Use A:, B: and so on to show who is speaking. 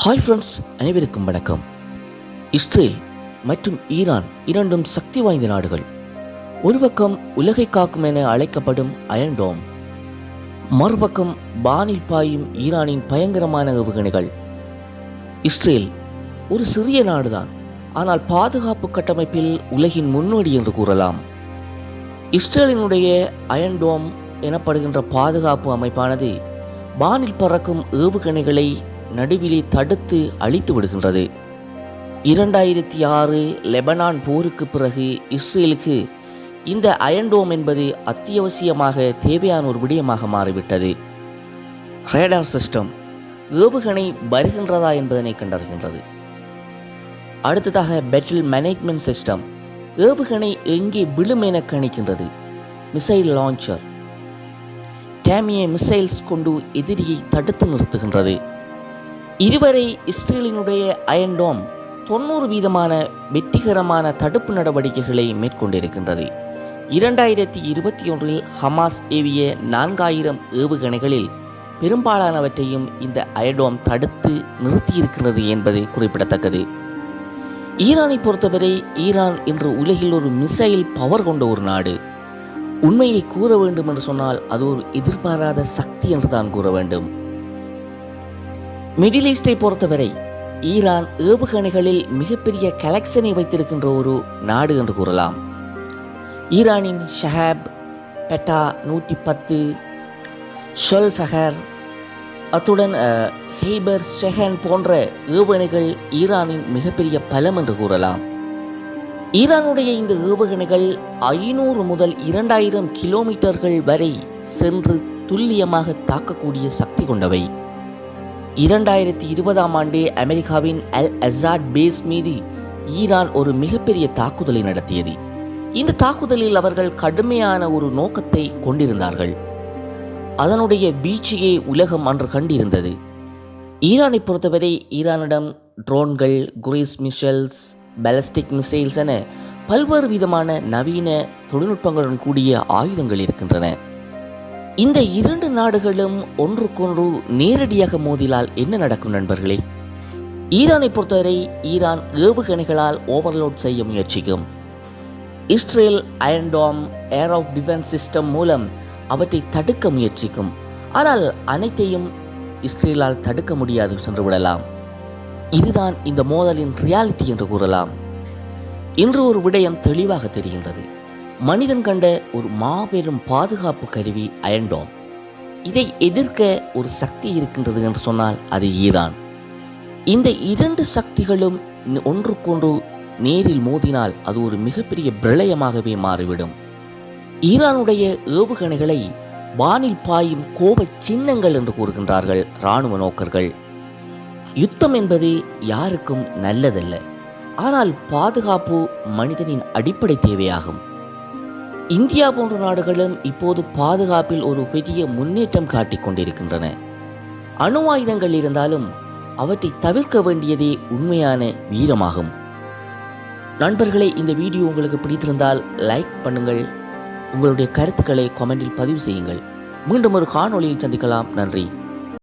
A: Hi friends அனைவருக்கும் வணக்கம். Israel மற்றும் ஈரான் இரண்டும் சக்தி வாய்ந்த நாடுகள். ஒரு பக்கம் உலகை காக்கும் என அழைக்கப்படும் அயன் டோம் மறுபக்கம் வானில் பாயும் ஈரானின் பயங்கரமான ஏவுகணைகள். இஸ்ரேல் ஒரு சிறிய நாடுதான் ஆனால் பாதுகாப்பு கட்டமைப்பில் உலகின் முன்னோடி என்று கூறலாம். இஸ்ரேலினுடைய அயன் டோம் எனப்படுகின்ற பாதுகாப்பு அமைப்பானது வானில் பறக்கும் ஏவுகணைகளை நடுவிலே தடுத்து அழித்து விடுகின்றது. இரண்டாயிரத்தி ஆறு லெபனான் போருக்கு பிறகு இஸ்ரேலுக்கு இந்த அயன்டோம் என்பது அத்தியாவசியமாக தேவையான ஒரு விடயமாக மாறிவிட்டது. ரேடார் சிஸ்டம் ஏவுகணை வருகின்றதா என்பதனை கண்டறிகின்றது. அடுத்ததாக பெட்டில் மேனேஜ்மெண்ட் சிஸ்டம் ஏவுகணை எங்கே விழும் என கணிக்கின்றது. மிசைல் லான்ச்சர் டேமிய மிசைல்ஸ் கொண்டு எதிரியை தடுத்து நிறுத்துகின்றது. இதுவரை இஸ்ரேலினுடைய அயன்டோம் தொண்ணூறு வீதமான வெற்றிகரமான தடுப்பு நடவடிக்கைகளை மேற்கொண்டிருக்கின்றது. இரண்டாயிரத்தி இருபத்தி ஒன்றில் ஹமாஸ் ஏவிய நான்காயிரம் ஏவுகணைகளில் பெரும்பாலானவற்றையும் இந்த அயடோம் தடுத்து நிறுத்தியிருக்கிறது என்பது குறிப்பிடத்தக்கது. ஈரானை பொறுத்தவரை ஈரான் இன்று உலகில் ஒரு மிசைல் பவர் கொண்ட ஒரு நாடு. உண்மையை கூற வேண்டும் என்று சொன்னால் அது ஒரு எதிர்பாராத சக்தி என்று தான் கூற வேண்டும். மிடில் ஈஸ்டை பொறுத்தவரை ஈரான் ஏவுகணைகளில் மிகப்பெரிய கலெக்ஷனை வைத்திருக்கின்ற ஒரு நாடு என்று கூறலாம். ஈரானின் ஷஹாப் பெட்டா நூற்றி பத்து ஷொல்ஃபஹர் அத்துடன் ஹெய்பர் ஷெஹன் போன்ற ஏவுகணைகள் ஈரானின் மிகப்பெரிய பலம் என்று கூறலாம். ஈரானுடைய இந்த ஏவுகணைகள் ஐநூறு முதல் இரண்டாயிரம் கிலோமீட்டர்கள் வரை சென்று துல்லியமாக தாக்கக்கூடிய சக்தி கொண்டவை. இரண்டாயிரத்தி இருபதாம் ஆண்டே அமெரிக்காவின் அல் அசாட் பேஸ் மீது ஈரான் ஒரு மிகப்பெரிய தாக்குதலை நடத்தியது. இந்த தாக்குதலில் அவர்கள் கடுமையான ஒரு நோக்கத்தை கொண்டிருந்தார்கள். அதனுடைய வீழ்ச்சியை உலகம் அன்று கண்டிருந்தது. ஈரானை பொறுத்தவரை ஈரானிடம் ட்ரோன்கள் குரேஸ் மிஷல்ஸ் பேலஸ்டிக் மிசைல்ஸ் என பல்வேறு விதமான நவீன தொழில்நுட்பங்களுடன் கூடிய ஆயுதங்கள் இருக்கின்றன. இந்த இரண்டு நாடுகளும் ஒன்றுக்கொன்று நேரடியாக மோதினால் என்ன நடக்கும் நண்பர்களே? ஈரானை பொறுத்தவரை ஈரான் ஏவுகணைகளால் ஓவர்லோட் செய்ய முயற்சிக்கும். Israel Iron Dome air of defence system மூலம் அவற்றை தடுக்க முயற்சிக்கும். ஆனால் அனைத்தையும் இஸ்ரேலால் தடுக்க முடியாது சென்று விடலாம். இதுதான் இந்த மோதலின் ரியாலிட்டி என்று கூறலாம். இன்று ஒரு விடயம் தெளிவாக தெரிகின்றது. மனிதன் கண்ட ஒரு மாபெரும் பாதுகாப்பு கருவி அயன்டோம் இதை எதிர்க்க ஒரு சக்தி இருக்கின்றது என்று சொன்னால் அது ஈரான். இந்த இரண்டு சக்திகளும் ஒன்றுக்கொன்று நேரில் மோதினால் அது ஒரு மிகப்பெரிய பிரளயமாகவே மாறிவிடும். ஈரானுடைய ஏவுகணைகளை வானில் பாயும் கோப சின்னங்கள் என்று கூறுகின்றார்கள் இராணுவ நோக்கர்கள். யுத்தம் என்பது யாருக்கும் நல்லதல்ல. ஆனால் பாதுகாப்பு மனிதனின் அடிப்படை தேவையாகும். இந்தியா போன்ற நாடுகளும் இப்போது பாதுகாப்பில் ஒரு பெரிய முன்னேற்றம் காட்டிக் கொண்டிருக்கின்றன. அணு ஆயுதங்கள் இருந்தாலும் அவற்றை தவிர்க்க வேண்டியதே உண்மையான வீரமாகும். நண்பர்களே இந்த வீடியோ உங்களுக்கு பிடித்திருந்தால் லைக் பண்ணுங்கள். உங்களுடைய கருத்துக்களை கமெண்டில் பதிவு செய்யுங்கள். மீண்டும் ஒரு காணொளியில் சந்திக்கலாம். நன்றி.